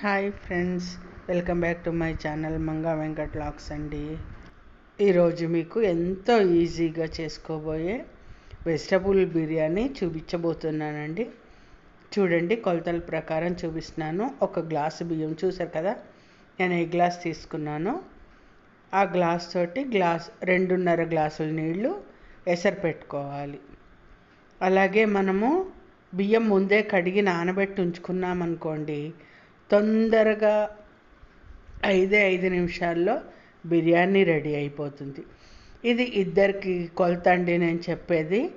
Hi friends welcome back to my channel Manga Venkat lakhs అండి. ఈరోజు మీకు ఎంతో ఈజీగా చేసుకోబోయే వెజిటబుల్ బిర్యానీ చూపించబోతున్నానండి. చూడండి కొలతల ప్రకారం చూపిస్తున్నాను. ఒక గ్లాసు బియ్యం చూసారు కదా? నేను ఏ గ్లాస్ తీసుకున్నాను ఆ గ్లాస్ తోటి గ్లాస్ రెండున్నర గ్లాసుల నీళ్ళు ఎసరు పెట్టుకోవాలి. అలాగే మనము బియ్యం ముందే కడిగి నానబెట్టి ఉంచుకున్నామనుకోండి తొందరగా ఐదే ఐదు నిమిషాల్లో బిర్యానీ రెడీ అయిపోతుంది. ఇది ఇద్దరికి కొలతండి నేను చెప్పేది.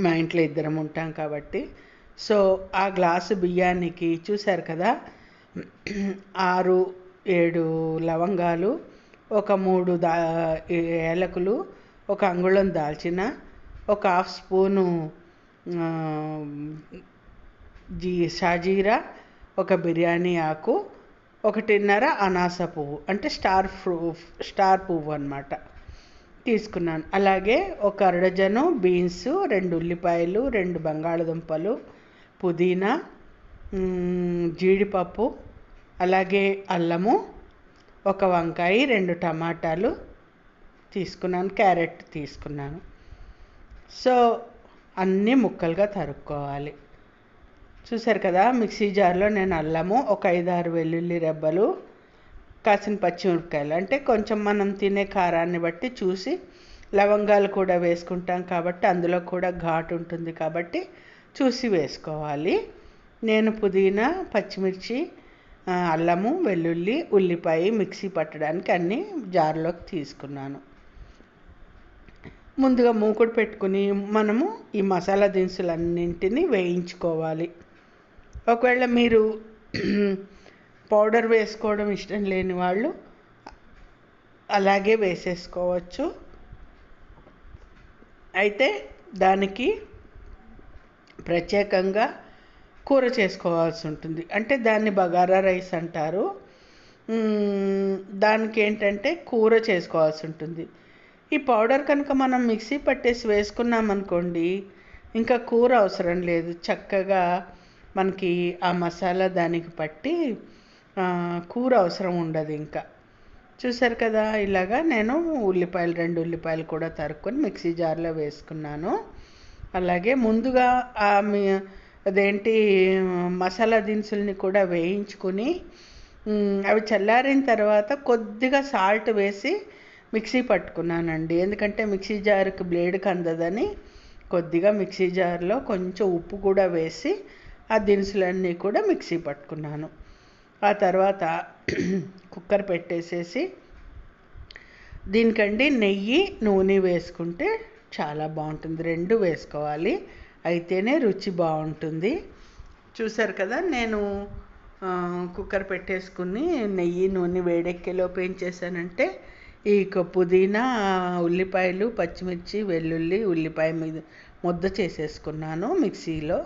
మా ఇంట్లో ఇద్దరం ఉంటాం కాబట్టి. సో ఆ గ్లాసు బియ్యానికి చూశారు కదా? ఆరు ఏడు లవంగాలు ఒక మూడు దా ఏలకులు ఒక అంగుళం దాల్చిన ఒక హాఫ్ స్పూను జీ షాజీరా ఒక బిర్యానీ ఆకు ఒకటిన్నర అనాస పువ్వు అంటే స్టార్ ఫ్రూ స్టార్ పువ్వు అనమాట తీసుకున్నాను. అలాగే ఒక అరడజను బీన్స్ రెండు ఉల్లిపాయలు రెండు బంగాళదుంపలు పుదీనా జీడిపప్పు అలాగే అల్లము ఒక వంకాయ రెండు టమాటాలు తీసుకున్నాను. క్యారెట్ తీసుకున్నాను. సో అన్నీ ముక్కలుగా తరుక్కోవాలి. చూసారు కదా మిక్సీ జార్లో నేను అల్లము ఒక ఐదారు వెల్లుల్లి రెబ్బలు కాసిన పచ్చిమిరపకాయలు అంటే కొంచెం మనం తినే కారాన్ని బట్టి చూసి లవంగాలు కూడా వేసుకుంటాం కాబట్టి అందులో కూడా ఘాటు ఉంటుంది కాబట్టి చూసి వేసుకోవాలి. నేను పుదీనా పచ్చిమిర్చి అల్లము వెల్లుల్లి ఉల్లిపాయ మిక్సీ పట్టడానికి అన్నీ జార్లోకి తీసుకున్నాను. ముందుగా మూకుడు పెట్టుకుని మనము ఈ మసాలా దినుసులన్నింటినీ వేయించుకోవాలి. ఒకవేళ మీరు పౌడర్ వేసుకోవడం ఇష్టం లేని వాళ్ళు అలాగే వేసేసుకోవచ్చు. అయితే దానికి ప్రత్యేకంగా కూర చేసుకోవాల్సి ఉంటుంది. అంటే దాన్ని బగారా రైస్ అంటారు. దానికి ఏంటంటే కూర చేసుకోవాల్సి ఉంటుంది. ఈ పౌడర్ కనుక మనం మిక్సీ పట్టేసి వేసుకున్నామనుకోండి ఇంకా కూర అవసరం లేదు. చక్కగా మనకి ఆ మసాలా దానికి పట్టి కూర అవసరం ఉండదు ఇంకా. చూసారు కదా ఇలాగా నేను ఉల్లిపాయలు రెండు ఉల్లిపాయలు కూడా తరుక్కొని మిక్సీ జార్లో వేసుకున్నాను. అలాగే ముందుగా ఆ మీ- అదేంటి మసాలా దినుసుల్ని కూడా వేయించుకుని అవి చల్లారిన తర్వాత కొద్దిగా సాల్ట్ వేసి మిక్సీ పట్టుకున్నానండి. ఎందుకంటే మిక్సీ జార్కి బ్లేడ్కి అందదని కొద్దిగా మిక్సీ జార్లో కొంచెం ఉప్పు కూడా వేసి ఆ దినుసులన్నీ కూడా మిక్సీ పట్టుకున్నాను. ఆ తర్వాత కుక్కర్ పెట్టేసేసి దీనికండి నెయ్యి నూనె వేసుకుంటే చాలా బాగుంటుంది. రెండు వేసుకోవాలి. అయితేనే రుచి బాగుంటుంది. చూసారు కదా నేను కుక్కర్ పెట్టేసుకుని నెయ్యి నూనె వేడెక్కేలోపు ఏం చేశానంటే ఈ పుదీనా ఉల్లిపాయలు పచ్చిమిర్చి వెల్లుల్లి ఉల్లిపాయ మీద ముద్ద చేసేసుకున్నాను మిక్సీలో.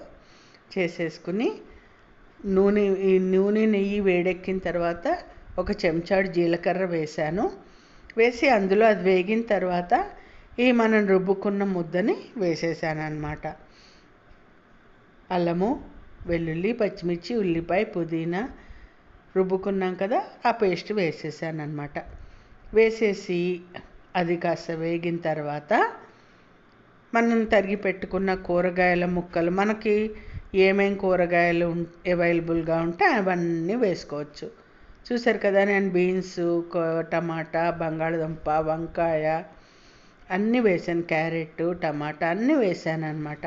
చేసేసుకుని నూనె ఈ నూనె నెయ్యి వేడెక్కిన తర్వాత ఒక చెంచాడు జీలకర్ర వేశాను. వేసి అందులో అది వేగిన తర్వాత ఈ మనం రుబ్బుకున్న ముద్దని వేసేసాను అనమాట అల్లము వెల్లుల్లి పచ్చిమిర్చి ఉల్లిపాయ పుదీనా రుబ్బుకున్నాం కదా ఆ పేస్ట్ వేసేసాను అనమాట వేసేసి అది కాస్త వేగిన తర్వాత మనం తరిగి పెట్టుకున్న కూరగాయల ముక్కలు మనకి ఏమేం కూరగాయలు అవైలబుల్గా ఉంటే అవన్నీ వేసుకోవచ్చు. చూసారు కదా నేను బీన్స్ టమాటా బంగాళదుంప వంకాయ అన్నీ వేసాను. క్యారెట్ టమాటా అన్నీ వేసాను అనమాట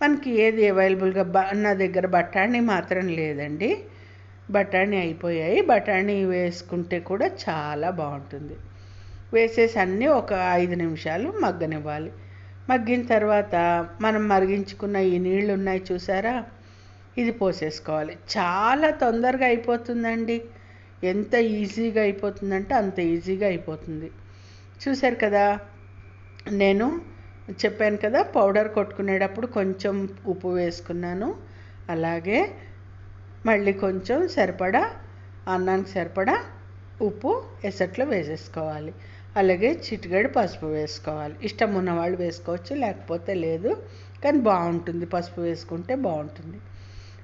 మనకి ఏది అవైలబుల్గా బ నా దగ్గర బఠానీ మాత్రం లేదండి. బఠానీ అయిపోయాయి. బఠానీ వేసుకుంటే కూడా చాలా బాగుంటుంది. వేసేసి అన్నీ ఒక ఐదు నిమిషాలు మగ్గనివ్వాలి. మగ్గిన తర్వాత మనం మరిగించుకున్న ఈ నీళ్ళు ఉన్నాయి చూసారా? ఇది పోసేసుకోవాలి. చాలా తొందరగా అయిపోతుందండి. ఎంత ఈజీగా అయిపోతుందంటే అంత ఈజీగా అయిపోతుంది. చూశారు కదా నేను చెప్పాను కదా పౌడర్ కొట్టుకునేటప్పుడు కొంచెం ఉప్పు వేసుకున్నాను. అలాగే మళ్ళీ కొంచెం సరిపడా అన్నానికి సరిపడా ఉప్పు ఎసట్లో వేసేసుకోవాలి. అలాగే చిటికెడు పసుపు వేసుకోవాలి. ఇష్టం ఉన్న వాళ్ళు వేసుకోవచ్చు లేకపోతే లేదు. కానీ బాగుంటుంది. పసుపు వేసుకుంటే బాగుంటుంది.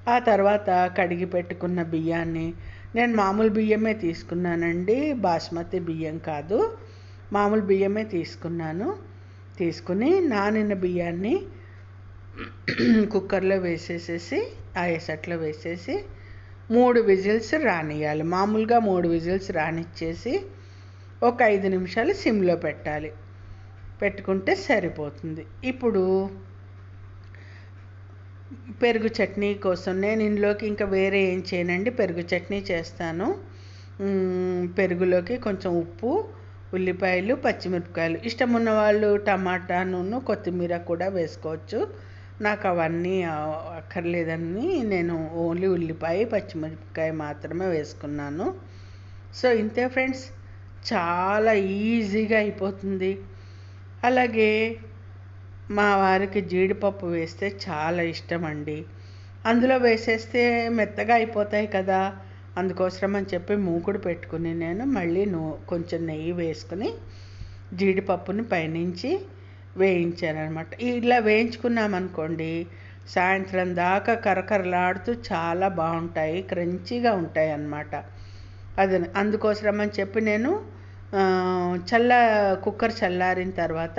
ఆ తర్వాత కడిగి పెట్టుకున్న బియ్యాన్ని నేను మామూలు బియ్యమే తీసుకున్నానండి. బాస్మతి బియ్యం కాదు. మామూలు బియ్యమే తీసుకున్నాను. తీసుకుని నానిన బియ్యాన్ని కుక్కర్లో వేసేసేసి ఆ ఎసట్లో వేసేసి మూడు విజిల్స్ రానియాలి మామూలుగా మూడు విజిల్స్ రానిచ్చేసి ఒక ఐదు నిమిషాలు సిమ్లో పెట్టాలి. పెట్టుకుంటే సరిపోతుంది. ఇప్పుడు పెరుగు చట్నీ కోసం నేను ఇందులోకి ఇంకా వేరే ఏం చేయనండి. పెరుగు చట్నీ చేస్తాను. పెరుగులోకి కొంచెం ఉప్పు ఉల్లిపాయలు పచ్చిమిరపకాయలు. ఇష్టం ఉన్న వాళ్ళు నూనె కొత్తిమీర కూడా వేసుకోవచ్చు. నాకు అవన్నీ అక్కర్లేదని నేను ఓన్లీ ఉల్లిపాయ పచ్చిమిరపకాయ మాత్రమే వేసుకున్నాను. సో ఇంతే ఫ్రెండ్స్. చాలా ఈజీగా అయిపోతుంది. అలాగే మా వారికి జీడిపప్పు వేస్తే చాలా ఇష్టం అండి అందులో వేసేస్తే మెత్తగా అయిపోతాయి కదా. అందుకోసం అని చెప్పి మూకుడు పెట్టుకుని నేను మళ్ళీ నూ కొంచెం నెయ్యి వేసుకుని జీడిపప్పుని పైనుంచి వేయించాను అనమాట ఇలా వేయించుకున్నామనుకోండి సాయంత్రం దాకా కరకరలాడుతూ చాలా బాగుంటాయి క్రంచీగా ఉంటాయి అన్నమాట అది అందుకోసం అని చెప్పి నేను చల్ల కుక్కర్ చల్లారిన తర్వాత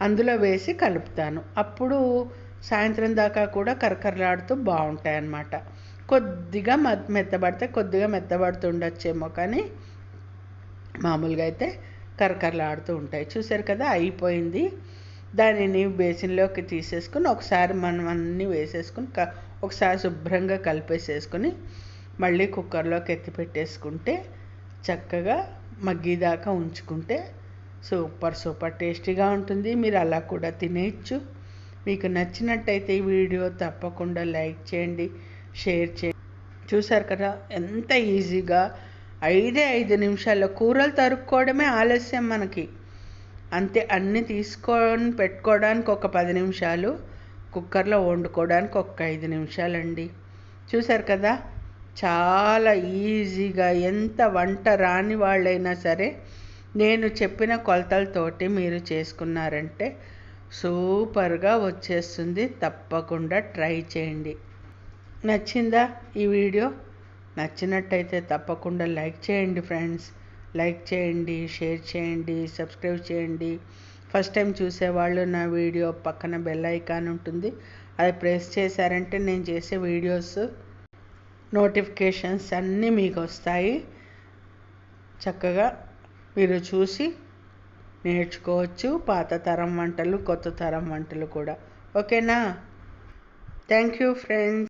అందులో వేసి కలుపుతాను. అప్పుడు సాయంత్రం దాకా కూడా కరకరలాడుతూ బాగుంటాయి అన్నమాట కొద్దిగా మెత్తబడితే కొద్దిగా మెత్తబడుతుండొచ్చేమో కానీ మామూలుగా అయితే కరకరలాడుతూ ఉంటాయి. చూసారు కదా అయిపోయింది. దానిని బేసిన్లోకి తీసేసుకుని ఒకసారి మనం అన్నీ వేసేసుకుని ఒకసారి శుభ్రంగా కలిపేసేసుకుని మళ్ళీ కుక్కర్లోకి ఎత్తి పెట్టేసుకుంటే చక్కగా మగ్గిదాకా ఉంచుకుంటే సూపర్ సూపర్ టేస్టీగా ఉంటుంది. మీరు అలా కూడా తినేయచ్చు. మీకు నచ్చినట్టయితే ఈ వీడియో తప్పకుండా లైక్ చేయండి షేర్ చేయండి. చూసారు కదా ఎంత ఈజీగా ఐదే ఐదు నిమిషాల్లో కూరలు తరుక్కోవడమే ఆలస్యం మనకి. అంతే అన్నీ తీసుకొని పెట్టుకోవడానికి ఒక పది నిమిషాలు కుక్కర్లో వండుకోవడానికి ఒక ఐదు నిమిషాలండి. చూసారు కదా చాలా ఈజీగా ఎంత వంట రాని వాళ్ళైనా సరే నేను చెప్పిన కొలతలతోటి మీరు చేసుకున్నారంటే సూపర్గా వచ్చేస్తుంది. తప్పకుండా ట్రై చేయండి. నచ్చిందా ఈ వీడియో? నచ్చినట్టయితే తప్పకుండా లైక్ చేయండి ఫ్రెండ్స్. లైక్ చేయండి షేర్ చేయండి సబ్స్క్రైబ్ చేయండి. ఫస్ట్ టైం చూసేవాళ్ళు నా వీడియో పక్కన బెల్ ఐకాన్ ఉంటుంది. అది ప్రెస్ చేశారంటే నేను చేసే వీడియోస్ నోటిఫికేషన్స్ అన్నీ మీకు వస్తాయి చక్కగా మీరు చూసి నేర్చుకోవచ్చు. పాత తరం వంటలు కొత్త తరం వంటలు కూడా. ఓకేనా? Thank you friends.